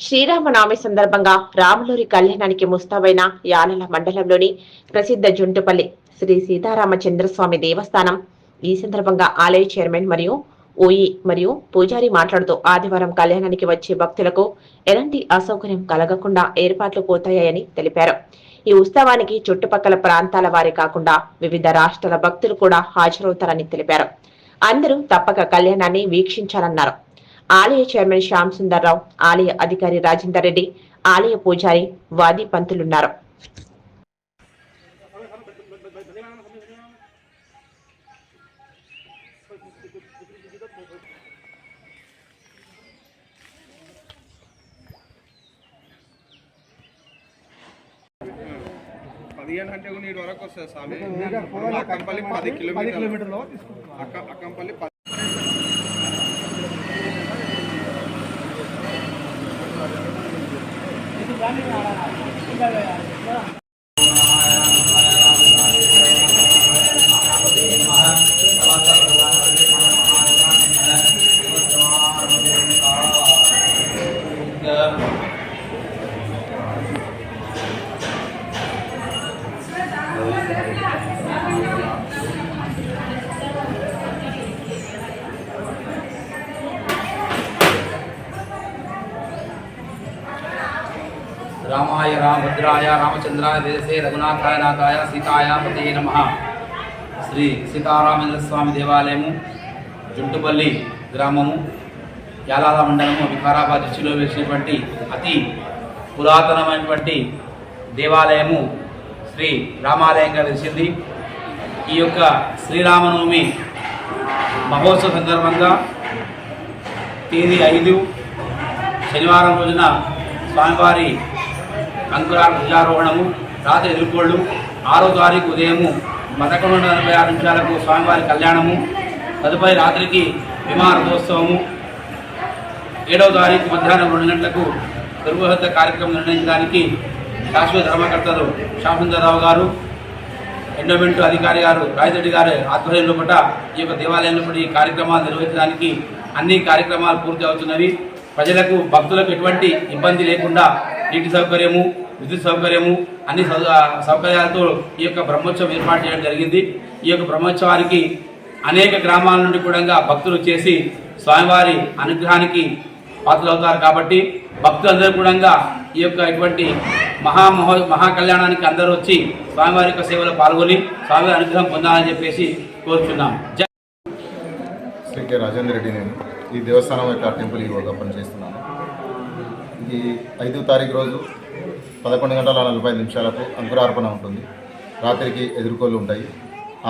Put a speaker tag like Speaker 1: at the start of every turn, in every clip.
Speaker 1: శ్రీరామనవమి సందర్భంగా రాములూరి కళ్యాణానికి ముస్తాబైన యానల మండలంలోని ప్రసిద్ధ జుంటుపల్లి శ్రీ సీతారామచంద్రస్వామి దేవస్థానం ఈ సందర్భంగా ఆలయ చైర్మన్ మరియు ఓయి మరియు పూజారి మాట్లాడుతూ ఆదివారం కళ్యాణానికి వచ్చే భక్తులకు ఎలాంటి అసౌకర్యం కలగకుండా ఏర్పాట్లు పూర్తయ్యాయని తెలిపారు. ఈ ఉత్సవానికి చుట్టుపక్కల ప్రాంతాల వారి కాకుండా వివిధ రాష్ట్రాల భక్తులు కూడా హాజరవుతారని తెలిపారు. అందరూ తప్పక కళ్యాణాన్ని వీక్షించాలన్నారు. ఆలయ చైర్మన్ శ్యామ్ సుందర్రావు ఆలయ అధికారి రాజేందర్ రెడ్డి ఆలయ పూజారి వాది పంతులున్నారు.
Speaker 2: పదిహేను అంటే కూడా వరకు వస్తుంది స్వామి. అక్కంపల్లి పది కిలోమీటర్లు. అక్క అక్కంపల్లి పది
Speaker 3: రామాయ రామభద్రాయ రామచంద్రాయ దేశే రఘునాథాయ నాథాయ సీతాయ పతే నమ. శ్రీ సీతారామేంద్ర స్వామి దేవాలయము జుంటుపల్లి గ్రామము యాలాల మండలము వికారాబాద్ రుచిలో వేసినటువంటి అతి పురాతనమైనటువంటి దేవాలయము శ్రీ రామాలయంగా వెలిసింది ఈ యొక్క శ్రీరామనవమి మహోత్సవ సందర్భంగా తేదీ ఐదు శనివారం రోజున స్వామివారి అంకురా ధ్వజారోహణము రాత్రి ఎదుర్కోళ్ళు ఆరో తారీఖు ఉదయము పదకొండు నలభై ఆరు నిమిషాలకు స్వామివారి కళ్యాణము తదుపరి రాత్రికి విమానోత్సవము ఏడవ తారీఖు మధ్యాహ్నం రెండు గంటలకు దుర్గహత్య కార్యక్రమం నిర్ణయించడానికి శాశ్వత ధర్మకర్తలు శాసనరావు గారు ఎండోమెంట్ అధికారి గారు రాయిరెడ్డి గారి ఆధ్వర్యంలో పట ఈ యొక్క దేవాలయంలో పట ఈ కార్యక్రమాలు నిర్వహించడానికి అన్ని కార్యక్రమాలు పూర్తి అవుతున్నవి. ప్రజలకు భక్తులకు ఎటువంటి ఇబ్బంది లేకుండా నీటి సౌకర్యము విద్యుత్ సౌకర్యము అన్ని సౌ- సౌకర్యాలతో ఈ యొక్క బ్రహ్మోత్సవం ఏర్పాటు చేయడం జరిగింది. ఈ యొక్క బ్రహ్మోత్సవానికి అనేక గ్రామాల నుండి కూడా భక్తులు చేసి స్వామివారి అనుగ్రహానికి పాత్రలవుతారు కాబట్టి భక్తులందరూ కూడా ఈ యొక్క ఇటువంటి మహా మహాకళ్యాణానికి మహా కళ్యాణానికి అందరూ వచ్చి స్వామివారి యొక్క సేవలో పాల్గొని స్వామివారి అనుగ్రహం పొందాలని చెప్పేసి కోరుచున్నాం. జై
Speaker 4: శ్రీ రాజేంద్ర రెడ్డి నేను ఈ దేవస్థానం యొక్క టెంపుల్ ఈవోగా పనిచేస్తున్నాను ఈ ఐదో తారీఖు రోజు పదకొండు గంటల నలభై నిమిషాలకు అంకురార్పణ ఉంటుంది. రాత్రికి ఎదుర్కోలు ఉంటాయి.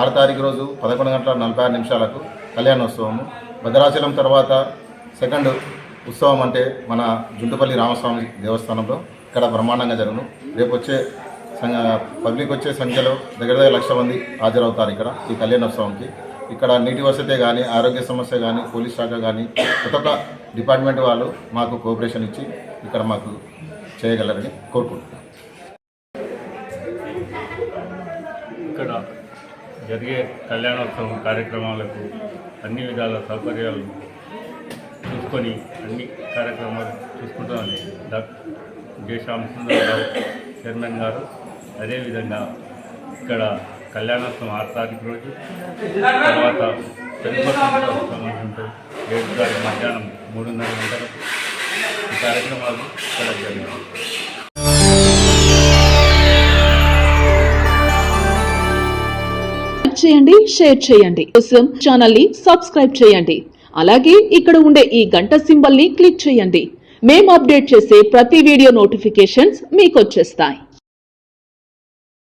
Speaker 4: ఆరు తారీఖు రోజు పదకొండు గంటల నలభై ఆరు నిమిషాలకు కళ్యాణోత్సవము. భద్రాచలం తర్వాత సెకండ్ ఉత్సవం అంటే మన జుంటుపల్లి రామస్వామి దేవస్థానంలో ఇక్కడ బ్రహ్మాండంగా జరుగును. రేపు వచ్చే పబ్లిక్ వచ్చే సంఖ్యలో దగ్గర దగ్గర లక్ష మంది హాజరవుతారు ఇక్కడ ఈ కళ్యాణోత్సవంకి. ఇక్కడ నీటి వసతే కానీ ఆరోగ్య సమస్య కానీ పోలీస్ శాఖ కానీ ప్రతి ఒక్క డిపార్ట్మెంట్ వాళ్ళు మాకు కోఆపరేషన్ ఇచ్చి ఇక్కడ మాకు చేయగలరని కోరుకుంటున్నాను
Speaker 5: ఇక్కడ జరిగే కళ్యాణోత్సవం కార్యక్రమాలకు అన్ని విధాల సౌకర్యాలు చూసుకొని అన్ని కార్యక్రమాలు చూసుకుంటామని డాక్టర్ జే శ్యామసుందరరావు చైర్మన్ గారు. అదేవిధంగా ఇక్కడ కళ్యాణోత్సవం ఆరు తారీఖు రోజు తర్వాత తెలుగు ఏడు తారీఖు మధ్యాహ్నం మూడున్నర గంటలకు ఈ కార్యక్రమాలు ఇక్కడ జరిగాయి.
Speaker 6: చేయండి షేర్ చేయండి. కోసం ఛానల్ని సబ్స్క్రైబ్ చేయండి. అలాగే ఇక్కడ ఉండే ఈ గంట సింబల్ని క్లిక్ చేయండి. మేము అప్డేట్ చేసే ప్రతి వీడియో నోటిఫికేషన్స్ మీకు వచ్చేస్తాయి.